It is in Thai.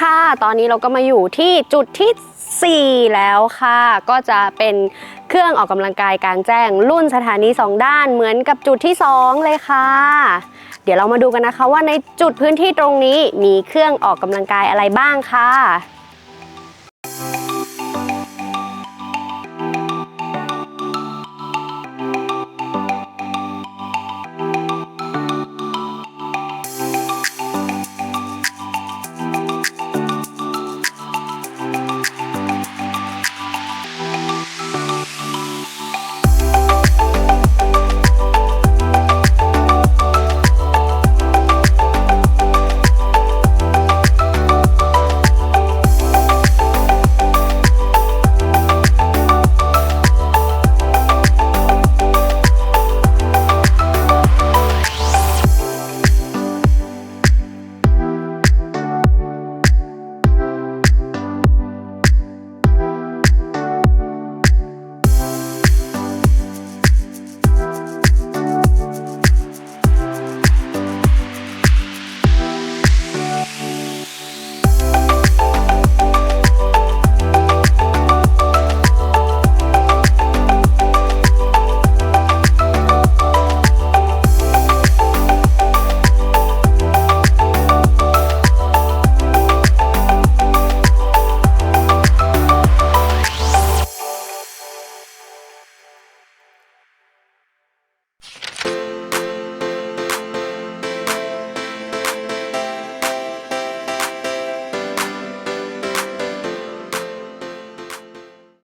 ค่ะ ตอนนี้เราก็มาอยู่ที่จุดที่ 4 แล้วค่ะ ก็จะเป็นเครื่องออกกำลังกายกลารแจ้งรุ่นสถานี 2 ด้านเหมือนกับจุดที่ 2 เลยค่ะ เดี๋ยวเรามาดูกันนะคะว่าในจุดพื้นที่ตรงนี้มีเครื่องออกกำลังกายอะไรบ้างค่ะ